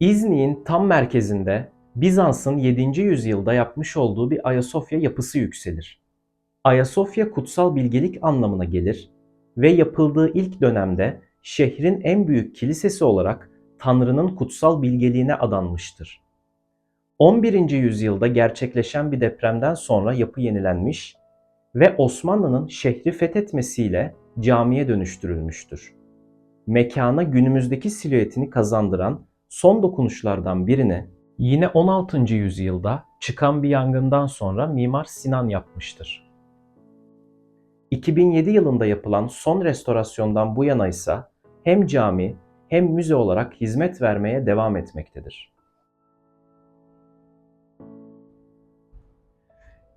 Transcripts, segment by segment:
İznik'in tam merkezinde Bizans'ın 7. yüzyılda yapmış olduğu bir Ayasofya yapısı yükselir. Ayasofya kutsal bilgelik anlamına gelir ve yapıldığı ilk dönemde şehrin en büyük kilisesi olarak Tanrı'nın kutsal bilgeliğine adanmıştır. 11. yüzyılda gerçekleşen bir depremden sonra yapı yenilenmiş ve Osmanlı'nın şehri fethetmesiyle camiye dönüştürülmüştür. Mekana günümüzdeki silüetini kazandıran son dokunuşlardan birini yine 16. yüzyılda çıkan bir yangından sonra Mimar Sinan yapmıştır. 2007 yılında yapılan son restorasyondan bu yana ise hem cami hem müze olarak hizmet vermeye devam etmektedir.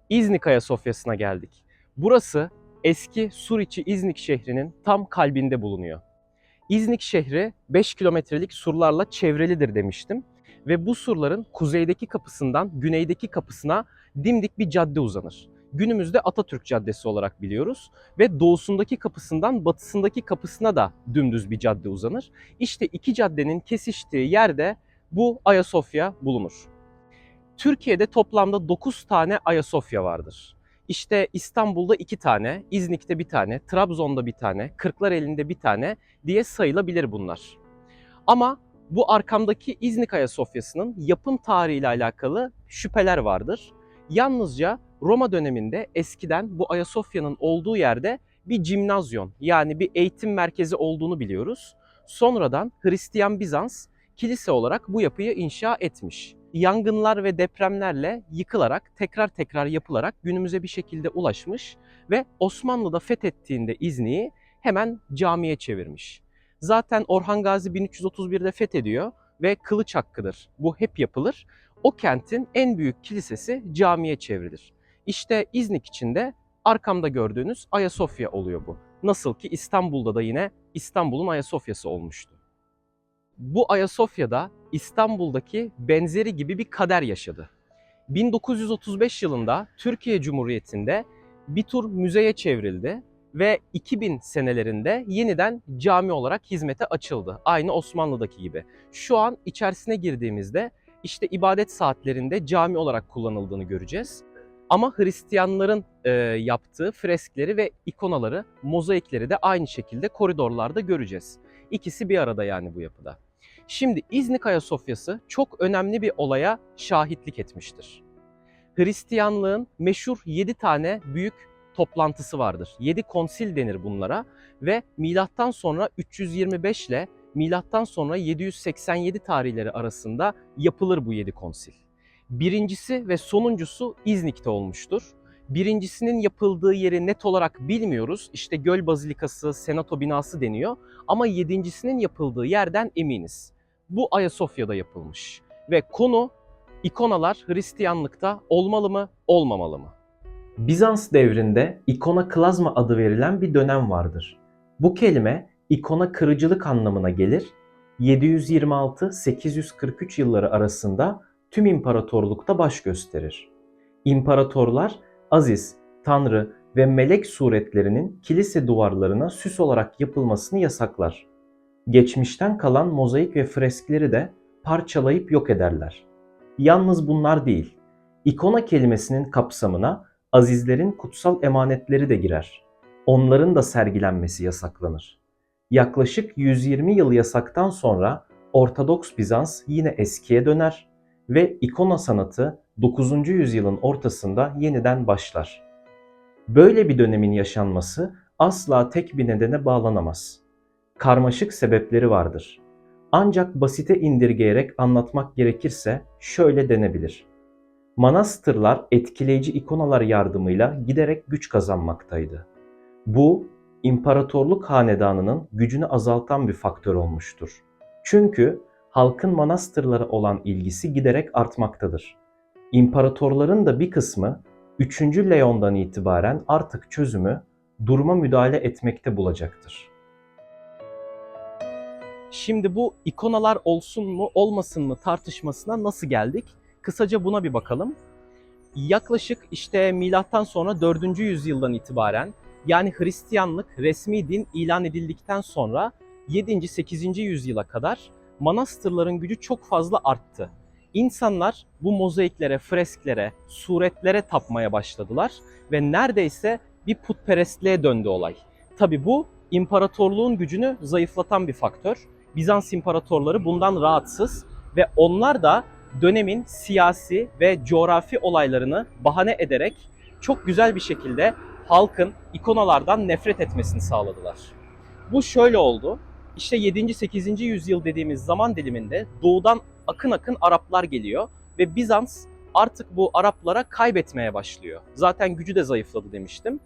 İznik Ayasofya'sına geldik. Burası eski Suriçi İznik şehrinin tam kalbinde bulunuyor. İznik şehri 5 kilometrelik surlarla çevrelidir demiştim. Ve bu surların kuzeydeki kapısından güneydeki kapısına dimdik bir cadde uzanır. Günümüzde Atatürk Caddesi olarak biliyoruz ve doğusundaki kapısından batısındaki kapısına da dümdüz bir cadde uzanır. İşte iki caddenin kesiştiği yerde bu Ayasofya bulunur. Türkiye'de toplamda 9 tane Ayasofya vardır. İşte İstanbul'da 2 tane, İznik'te bir tane, Trabzon'da bir tane, Kırklareli'nde bir tane diye sayılabilir bunlar. Ama bu arkamdaki İznik Ayasofya'sının yapım tarihiyle alakalı şüpheler vardır. Yalnızca Roma döneminde eskiden bu Ayasofya'nın olduğu yerde bir cimnazyon yani bir eğitim merkezi olduğunu biliyoruz. Sonradan Hristiyan Bizans kilise olarak bu yapıyı inşa etmiş. Yangınlar ve depremlerle yıkılarak tekrar tekrar yapılarak günümüze bir şekilde ulaşmış ve Osmanlı'da fethettiğinde İznik'i hemen camiye çevirmiş. Zaten Orhan Gazi 1331'de fethediyor ve kılıç hakkıdır. Bu hep yapılır. O kentin en büyük kilisesi camiye çevrilir. İşte İznik içinde arkamda gördüğünüz Ayasofya oluyor bu. Nasıl ki İstanbul'da da yine İstanbul'un Ayasofya'sı olmuştu. Bu Ayasofya'da İstanbul'daki benzeri gibi bir kader yaşadı. 1935 yılında Türkiye Cumhuriyeti'nde bir tur müzeye çevrildi ve 2000 senelerinde yeniden cami olarak hizmete açıldı. Aynı Osmanlı'daki gibi. Şu an içerisine girdiğimizde işte ibadet saatlerinde cami olarak kullanıldığını göreceğiz. Ama Hristiyanların e, yaptığı freskleri ve ikonaları, mozaikleri de aynı şekilde koridorlarda göreceğiz. İkisi bir arada yani bu yapıda. Şimdi İznik Ayasofya'sı çok önemli bir olaya şahitlik etmiştir. Hristiyanlığın meşhur 7 tane büyük toplantısı vardır. 7 konsil denir bunlara ve milattan sonra 325 ile milattan sonra 787 tarihleri arasında yapılır bu 7 konsil. Birincisi ve sonuncusu İznik'te olmuştur. Birincisinin yapıldığı yeri net olarak bilmiyoruz. İşte Göl Bazilikası, Senato binası deniyor. Ama yedincisinin yapıldığı yerden eminiz. Bu Ayasofya'da yapılmış. Ve konu ikonalar Hristiyanlıkta olmalı mı, olmamalı mı? Bizans devrinde ikona klazma adı verilen bir dönem vardır. Bu kelime ikona kırıcılık anlamına gelir. 726-843 yılları arasında tüm imparatorlukta baş gösterir. İmparatorlar Aziz, Tanrı ve melek suretlerinin kilise duvarlarına süs olarak yapılmasını yasaklar. Geçmişten kalan mozaik ve freskleri de parçalayıp yok ederler. Yalnız bunlar değil, ikona kelimesinin kapsamına azizlerin kutsal emanetleri de girer. Onların da sergilenmesi yasaklanır. Yaklaşık 120 yıl yasaktan sonra Ortodoks Bizans yine eskiye döner ve ikona sanatı 9. yüzyılın ortasında yeniden başlar. Böyle bir dönemin yaşanması asla tek bir nedene bağlanamaz. Karmaşık sebepleri vardır. Ancak basite indirgeyerek anlatmak gerekirse şöyle denebilir. Manastırlar etkileyici ikonalar yardımıyla giderek güç kazanmaktaydı. Bu, imparatorluk hanedanının gücünü azaltan bir faktör olmuştur. Çünkü halkın manastırlara olan ilgisi giderek artmaktadır. İmparatorların da bir kısmı 3. Leon'dan itibaren artık çözümü duruma müdahale etmekte bulacaktır. Şimdi bu ikonalar olsun mu olmasın mı tartışmasına nasıl geldik? Kısaca buna bir bakalım. Yaklaşık işte milattan sonra 4. yüzyıldan itibaren yani Hristiyanlık resmi din ilan edildikten sonra 7. 8. yüzyıla kadar manastırların gücü çok fazla arttı. İnsanlar bu mozaiklere, fresklere, suretlere tapmaya başladılar ve neredeyse bir putperestliğe döndü olay. Tabi bu imparatorluğun gücünü zayıflatan bir faktör. Bizans imparatorları bundan rahatsız ve onlar da dönemin siyasi ve coğrafi olaylarını bahane ederek çok güzel bir şekilde halkın ikonalardan nefret etmesini sağladılar. Bu şöyle oldu. İşte 7. 8. yüzyıl dediğimiz zaman diliminde doğudan akın akın Araplar geliyor ve Bizans artık bu Araplara kaybetmeye başlıyor. Zaten gücü de zayıfladı demiştim.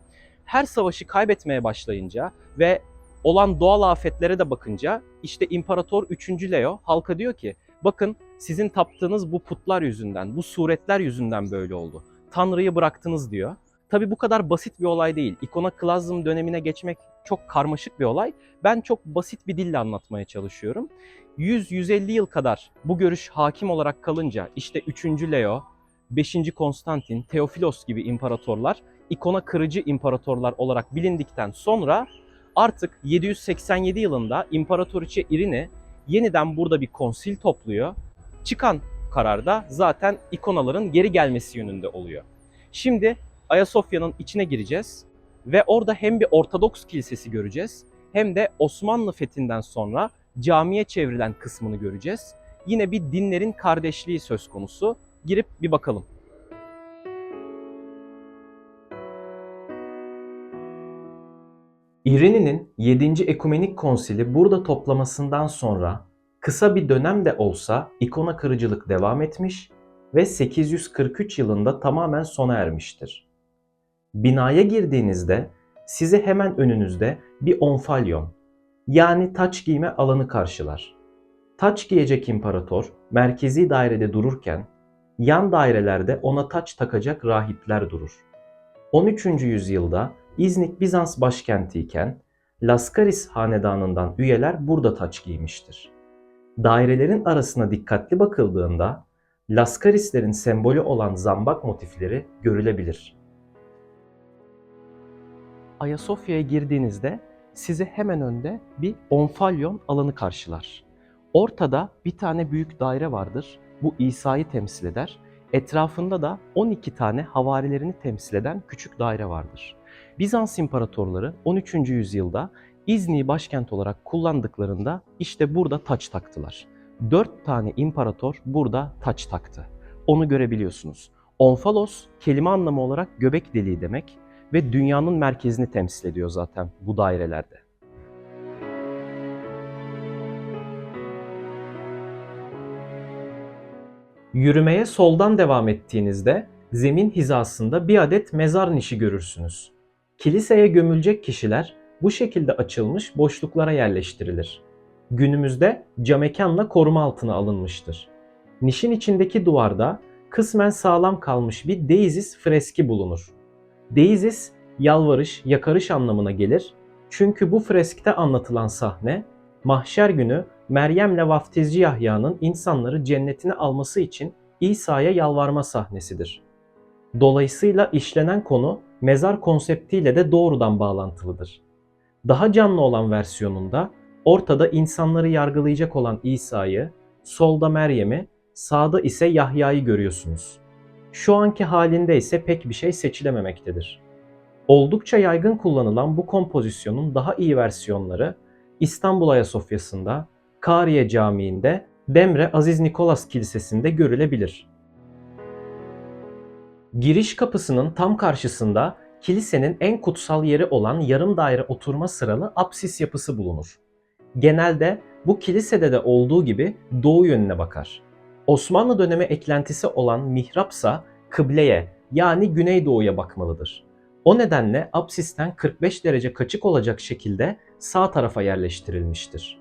Her savaşı kaybetmeye başlayınca ve olan doğal afetlere de bakınca işte İmparator 3. Leo halka diyor ki bakın sizin taptığınız bu putlar yüzünden, bu suretler yüzünden böyle oldu. Tanrı'yı bıraktınız diyor. Tabi bu kadar basit bir olay değil. İkonoklazm dönemine geçmek çok karmaşık bir olay. Ben çok basit bir dille anlatmaya çalışıyorum. 100-150 yıl kadar bu görüş hakim olarak kalınca işte 3. Leo, 5. Konstantin, Teofilos gibi imparatorlar ikona kırıcı imparatorlar olarak bilindikten sonra artık 787 yılında İmparatoriçe Irine yeniden burada bir konsil topluyor. Çıkan kararda zaten ikonaların geri gelmesi yönünde oluyor. Şimdi Ayasofya'nın içine gireceğiz ve orada hem bir Ortodoks kilisesi göreceğiz hem de Osmanlı fethinden sonra camiye çevrilen kısmını göreceğiz. Yine bir dinlerin kardeşliği söz konusu. Girip bir bakalım. İrini'nin 7. Ekumenik Konsili burada toplamasından sonra kısa bir dönem de olsa ikona kırıcılık devam etmiş ve 843 yılında tamamen sona ermiştir. Binaya girdiğinizde sizi hemen önünüzde bir onfalyon yani taç giyme alanı karşılar. Taç giyecek imparator merkezi dairede dururken yan dairelerde ona taç takacak rahipler durur. 13. yüzyılda İznik Bizans başkentiyken Laskaris hanedanından üyeler burada taç giymiştir. Dairelerin arasına dikkatli bakıldığında Laskarislerin sembolü olan zambak motifleri görülebilir. Ayasofya'ya girdiğinizde sizi hemen önde bir onfalyon alanı karşılar. Ortada bir tane büyük daire vardır. Bu İsa'yı temsil eder. Etrafında da 12 tane havarilerini temsil eden küçük daire vardır. Bizans imparatorları 13. yüzyılda İznik'i başkent olarak kullandıklarında işte burada taç taktılar. 4 tane imparator burada taç taktı. Onu görebiliyorsunuz. Onfalos kelime anlamı olarak göbek deliği demek ve dünyanın merkezini temsil ediyor zaten bu dairelerde. Yürümeye soldan devam ettiğinizde zemin hizasında bir adet mezar nişi görürsünüz. Kiliseye gömülecek kişiler bu şekilde açılmış boşluklara yerleştirilir. Günümüzde camekanla koruma altına alınmıştır. Nişin içindeki duvarda kısmen sağlam kalmış bir deizis freski bulunur. Deizis yalvarış, yakarış anlamına gelir. Çünkü bu freskte anlatılan sahne mahşer günü Meryem'le vaftizci Yahya'nın insanları cennetine alması için İsa'ya yalvarma sahnesidir. Dolayısıyla işlenen konu mezar konseptiyle de doğrudan bağlantılıdır. Daha canlı olan versiyonunda ortada insanları yargılayacak olan İsa'yı, solda Meryem'i, sağda ise Yahya'yı görüyorsunuz. Şu anki halinde ise pek bir şey seçilememektedir. Oldukça yaygın kullanılan bu kompozisyonun daha iyi versiyonları İstanbul Ayasofya'sında, Kariye Camii'nde, Demre Aziz Nikolas Kilisesi'nde görülebilir. Giriş kapısının tam karşısında kilisenin en kutsal yeri olan yarım daire oturma sıralı apsis yapısı bulunur. Genelde bu kilisede de olduğu gibi doğu yönüne bakar. Osmanlı dönemi eklentisi olan mihrapsa kıbleye yani güneydoğuya bakmalıdır. O nedenle apsisten 45 derece kaçık olacak şekilde sağ tarafa yerleştirilmiştir.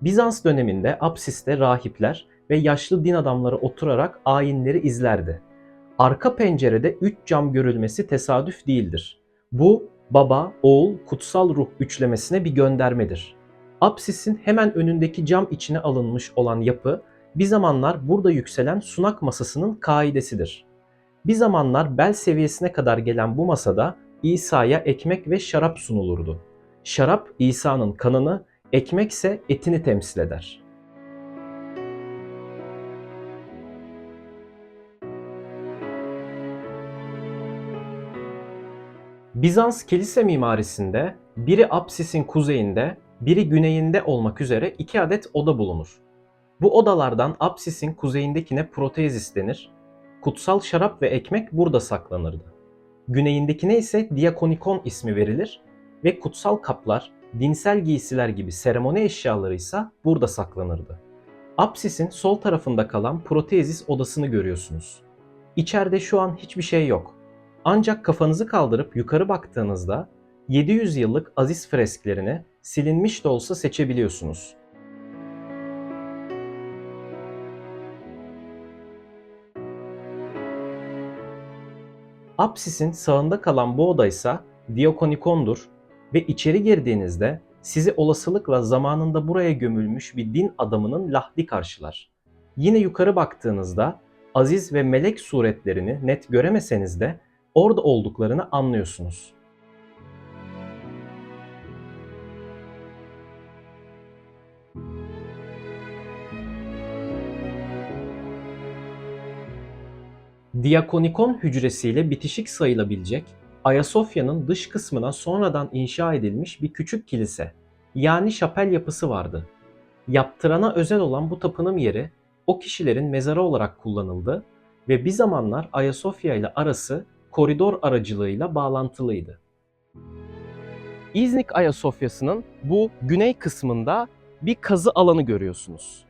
Bizans döneminde apsiste rahipler ve yaşlı din adamları oturarak ayinleri izlerdi. Arka pencerede 3 cam görülmesi tesadüf değildir. Bu baba, oğul, kutsal ruh üçlemesine bir göndermedir. Apsisin hemen önündeki cam içine alınmış olan yapı bir zamanlar burada yükselen sunak masasının kaidesidir. Bir zamanlar bel seviyesine kadar gelen bu masada İsa'ya ekmek ve şarap sunulurdu. Şarap İsa'nın kanını, ekmek ise etini temsil eder. Bizans kilise mimarisinde biri apsisin kuzeyinde, biri güneyinde olmak üzere iki adet oda bulunur. Bu odalardan apsisin kuzeyindekine protezis denir. Kutsal şarap ve ekmek burada saklanırdı. Güneyindekine ise diakonikon ismi verilir ve kutsal kaplar, dinsel giysiler gibi seremoni eşyaları ise burada saklanırdı. Apsisin sol tarafında kalan protezis odasını görüyorsunuz. İçeride şu an hiçbir şey yok. Ancak kafanızı kaldırıp yukarı baktığınızda 700 yıllık Aziz fresklerini silinmiş de olsa seçebiliyorsunuz. Apsisin sağında kalan bu oda ise Diakonikondur ve içeri girdiğinizde sizi olasılıkla zamanında buraya gömülmüş bir din adamının lahdi karşılar. Yine yukarı baktığınızda aziz ve melek suretlerini net göremeseniz de orada olduklarını anlıyorsunuz. Diakonikon hücresiyle bitişik sayılabilecek Ayasofya'nın dış kısmına sonradan inşa edilmiş bir küçük kilise yani şapel yapısı vardı. Yaptırana özel olan bu tapınım yeri o kişilerin mezarı olarak kullanıldı ve bir zamanlar Ayasofya ile arası koridor aracılığıyla bağlantılıydı. İznik Ayasofya'sının bu güney kısmında bir kazı alanı görüyorsunuz.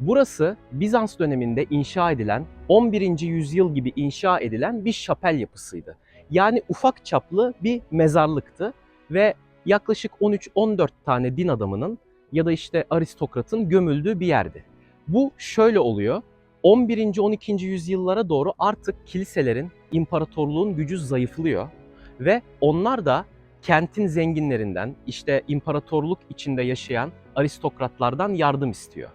Burası Bizans döneminde inşa edilen, 11. yüzyıl gibi inşa edilen bir şapel yapısıydı. Yani ufak çaplı bir mezarlıktı ve yaklaşık 13-14 tane din adamının ya da işte aristokratın gömüldüğü bir yerdi. Bu şöyle oluyor. 11. 12. yüzyıllara doğru artık kiliselerin, imparatorluğun gücü zayıflıyor ve onlar da kentin zenginlerinden, işte imparatorluk içinde yaşayan aristokratlardan yardım istiyor.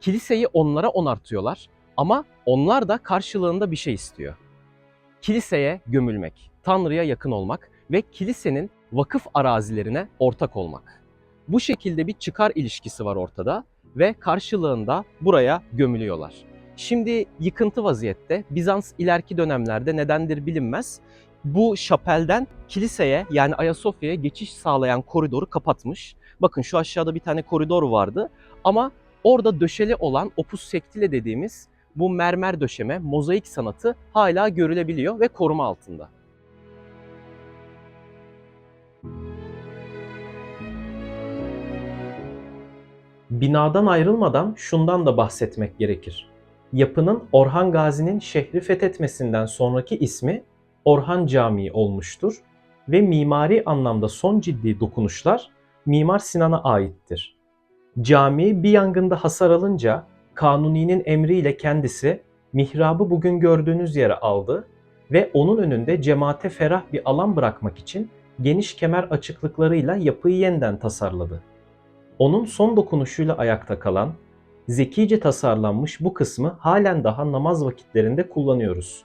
Kiliseyi onlara onartıyorlar ama onlar da karşılığında bir şey istiyor. Kiliseye gömülmek, Tanrı'ya yakın olmak ve kilisenin vakıf arazilerine ortak olmak. Bu şekilde bir çıkar ilişkisi var ortada ve karşılığında buraya gömülüyorlar. Şimdi yıkıntı vaziyette Bizans ileriki dönemlerde nedendir bilinmez. Bu şapelden kiliseye yani Ayasofya'ya geçiş sağlayan koridoru kapatmış. Bakın şu aşağıda bir tane koridor vardı ama orada döşeli olan opus sectile dediğimiz bu mermer döşeme, mozaik sanatı hala görülebiliyor ve koruma altında. Binadan ayrılmadan şundan da bahsetmek gerekir. Yapının Orhan Gazi'nin şehri fethetmesinden sonraki ismi Orhan Camii olmuştur ve mimari anlamda son ciddi dokunuşlar Mimar Sinan'a aittir. Cami bir yangında hasar alınca Kanuni'nin emriyle kendisi mihrabı bugün gördüğünüz yere aldı ve onun önünde cemaate ferah bir alan bırakmak için geniş kemer açıklıklarıyla yapıyı yeniden tasarladı. Onun son dokunuşuyla ayakta kalan, zekice tasarlanmış bu kısmı halen daha namaz vakitlerinde kullanıyoruz.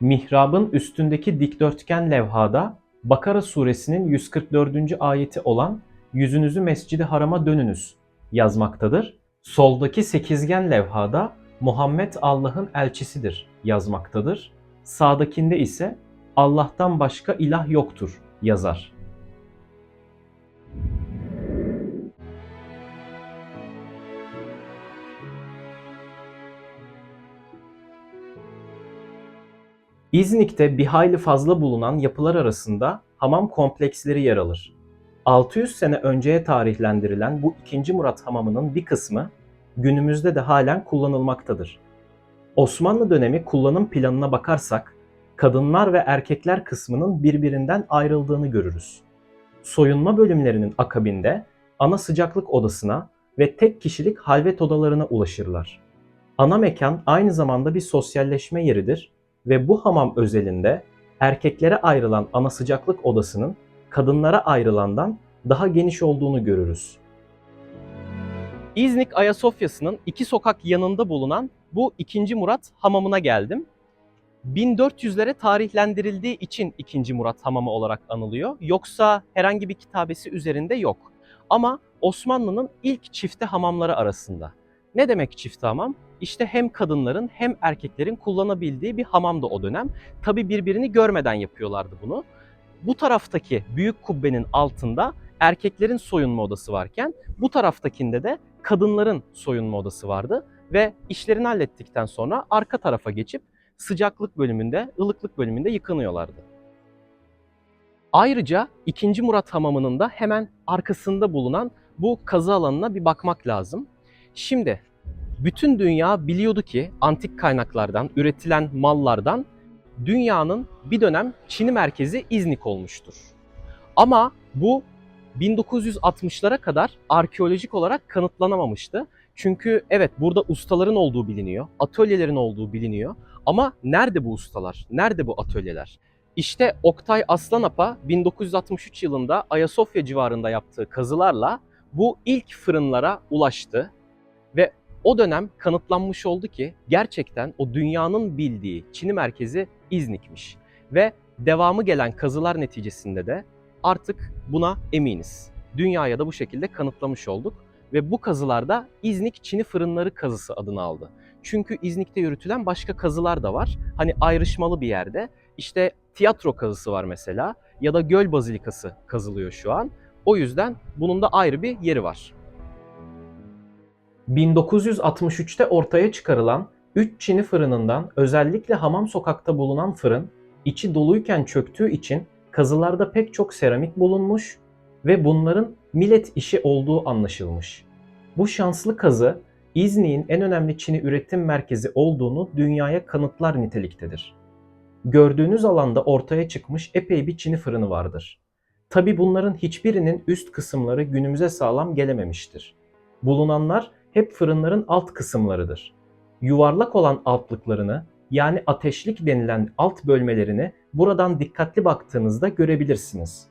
Mihrabın üstündeki dikdörtgen levhada Bakara suresinin 144. ayeti olan yüzünüzü mescidi harama dönünüz yazmaktadır. Soldaki sekizgen levhada Muhammed Allah'ın elçisidir yazmaktadır. Sağdakinde ise Allah'tan başka ilah yoktur yazar. İznik'te bir hayli fazla bulunan yapılar arasında hamam kompleksleri yer alır. 600 sene önceye tarihlendirilen bu 2. Murat Hamamı'nın bir kısmı günümüzde de halen kullanılmaktadır. Osmanlı dönemi kullanım planına bakarsak kadınlar ve erkekler kısmının birbirinden ayrıldığını görürüz. Soyunma bölümlerinin akabinde ana sıcaklık odasına ve tek kişilik halvet odalarına ulaşırlar. Ana mekan aynı zamanda bir sosyalleşme yeridir ve bu hamam özelinde erkeklere ayrılan ana sıcaklık odasının kadınlara ayrılandan daha geniş olduğunu görürüz. İznik Ayasofya'sının iki sokak yanında bulunan bu 2. Murat hamamına geldim. 1400'lere tarihlendirildiği için 2. Murat hamamı olarak anılıyor. Yoksa herhangi bir kitabesi üzerinde yok. Ama Osmanlı'nın ilk çifte hamamları arasında. Ne demek çifte hamam? İşte hem kadınların hem erkeklerin kullanabildiği bir hamam da o dönem. Tabi birbirini görmeden yapıyorlardı bunu. bu taraftaki büyük kubbenin altında erkeklerin soyunma odası varken bu taraftakinde de kadınların soyunma odası vardı ve işlerini hallettikten sonra arka tarafa geçip sıcaklık bölümünde, ılıklık bölümünde yıkanıyorlardı. Ayrıca 2. Murat Hamamı'nın da hemen arkasında bulunan bu kazı alanına bir bakmak lazım. Şimdi bütün dünya biliyordu ki antik kaynaklardan, üretilen mallardan dünyanın bir dönem Çin'i merkezi İznik olmuştur. Ama bu 1960'lara kadar arkeolojik olarak kanıtlanamamıştı. Çünkü evet burada ustaların olduğu biliniyor, atölyelerin olduğu biliniyor. Ama nerede bu ustalar? Nerede bu atölyeler? İşte Oktay Aslanapa 1963 yılında Ayasofya civarında yaptığı kazılarla bu ilk fırınlara ulaştı o dönem kanıtlanmış oldu ki gerçekten o dünyanın bildiği Çin'i merkezi İznik'miş. Ve devamı gelen kazılar neticesinde de artık buna eminiz. Dünyaya da bu şekilde kanıtlamış olduk ve bu kazılarda İznik Çin'i fırınları kazısı adını aldı. Çünkü İznik'te yürütülen başka kazılar da var. Hani ayrışmalı bir yerde. İşte tiyatro kazısı var mesela ya da göl bazilikası kazılıyor şu an. O yüzden bunun da ayrı bir yeri var. 1963'te ortaya çıkarılan 3 Çin'i fırınından özellikle Hamam Sokak'ta bulunan fırın içi doluyken çöktüğü için kazılarda pek çok seramik bulunmuş ve bunların millet işi olduğu anlaşılmış. Bu şanslı kazı İznik'in en önemli Çin'i üretim merkezi olduğunu dünyaya kanıtlar niteliktedir. Gördüğünüz alanda ortaya çıkmış epey bir Çin'i fırını vardır. Tabi bunların hiçbirinin üst kısımları günümüze sağlam gelememiştir. Bulunanlar hep fırınların alt kısımlarıdır. Yuvarlak olan altlıklarını yani ateşlik denilen alt bölmelerini buradan dikkatli baktığınızda görebilirsiniz.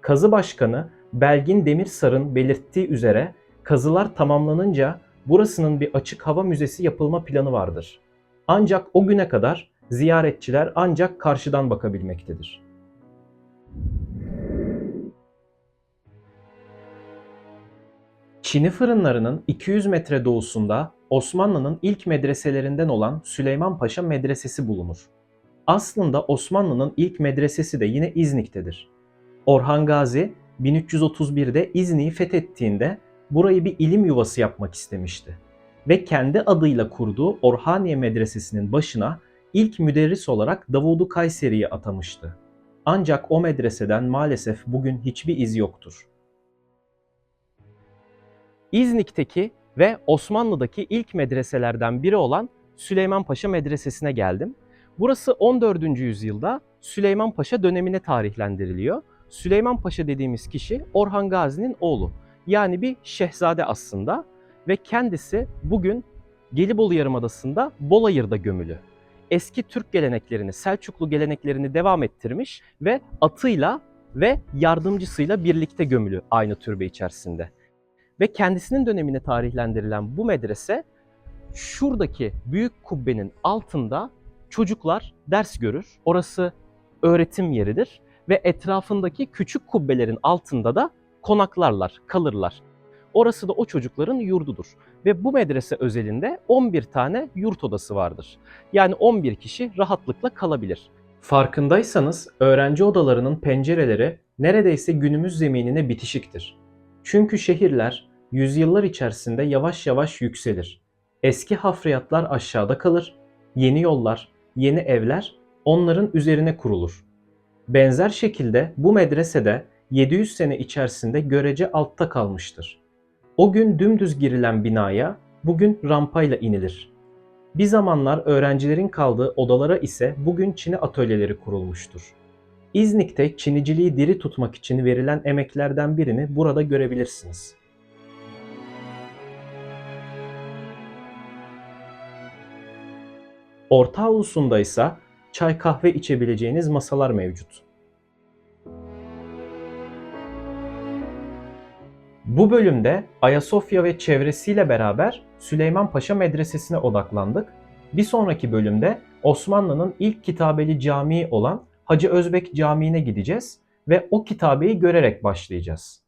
Kazı Başkanı Belgin Demirsar'ın belirttiği üzere kazılar tamamlanınca burasının bir açık hava müzesi yapılma planı vardır. Ancak o güne kadar ziyaretçiler ancak karşıdan bakabilmektedir. Çini fırınlarının 200 metre doğusunda Osmanlı'nın ilk medreselerinden olan Süleyman Paşa Medresesi bulunur. Aslında Osmanlı'nın ilk medresesi de yine İznik'tedir. Orhan Gazi 1331'de İznik'i fethettiğinde burayı bir ilim yuvası yapmak istemişti. Ve kendi adıyla kurduğu Orhaniye Medresesi'nin başına ilk müderris olarak Davudu Kayseri'yi atamıştı. Ancak o medreseden maalesef bugün hiçbir iz yoktur. İznik'teki ve Osmanlı'daki ilk medreselerden biri olan Süleyman Paşa Medresesi'ne geldim. Burası 14. yüzyılda Süleyman Paşa dönemine tarihlendiriliyor. Süleyman Paşa dediğimiz kişi Orhan Gazi'nin oğlu. Yani bir şehzade aslında ve kendisi bugün Gelibolu Yarımadası'nda Bolayır'da gömülü. Eski Türk geleneklerini, Selçuklu geleneklerini devam ettirmiş ve atıyla ve yardımcısıyla birlikte gömülü aynı türbe içerisinde. Ve kendisinin dönemine tarihlendirilen bu medrese şuradaki büyük kubbenin altında çocuklar ders görür. Orası öğretim yeridir ve etrafındaki küçük kubbelerin altında da konaklarlar, kalırlar. Orası da o çocukların yurdudur. Ve bu medrese özelinde 11 tane yurt odası vardır. Yani 11 kişi rahatlıkla kalabilir. Farkındaysanız öğrenci odalarının pencereleri neredeyse günümüz zeminine bitişiktir. Çünkü şehirler yüzyıllar içerisinde yavaş yavaş yükselir. Eski hafriyatlar aşağıda kalır, yeni yollar, yeni evler onların üzerine kurulur. Benzer şekilde bu medresede 700 sene içerisinde görece altta kalmıştır. O gün dümdüz girilen binaya bugün rampayla inilir. Bir zamanlar öğrencilerin kaldığı odalara ise bugün çini atölyeleri kurulmuştur. İznik'te çiniciliği diri tutmak için verilen emeklerden birini burada görebilirsiniz. Orta avlusunda ise çay kahve içebileceğiniz masalar mevcut. Bu bölümde Ayasofya ve çevresiyle beraber Süleyman Paşa Medresesi'ne odaklandık. Bir sonraki bölümde Osmanlı'nın ilk kitabeli camii olan Hacı Özbek Camii'ne gideceğiz ve o kitabeyi görerek başlayacağız.